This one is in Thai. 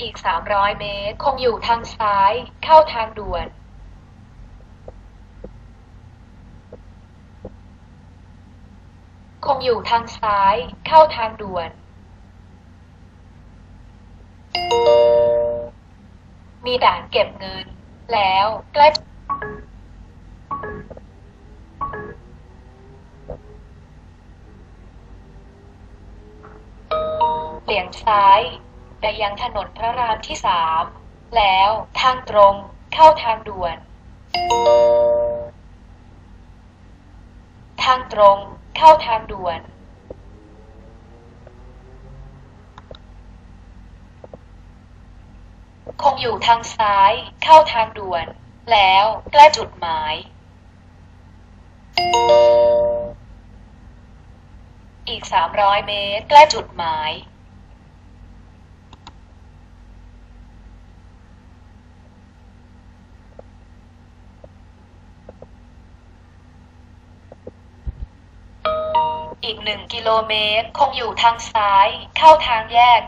อีก 300 เมตร คงอยู่ทางซ้าย เข้าทางด่วน คงอยู่ทางซ้าย เข้าทางด่วน มีด่านเก็บเงิน แล้วใกล้เบี่ยงซ้าย ไปยังถนนพระรามที่สามแล้วทางตรงเข้าทางด่วน ทางตรงเข้าทางด่วน คงอยู่ทางซ้ายเข้าทางด่วน แล้วใกล้จุดหมาย อีก 300 เมตรใกล้จุดหมาย อีกหนึ่งกิโลเมตร คงอยู่ทางซ้าย เข้าทางแยก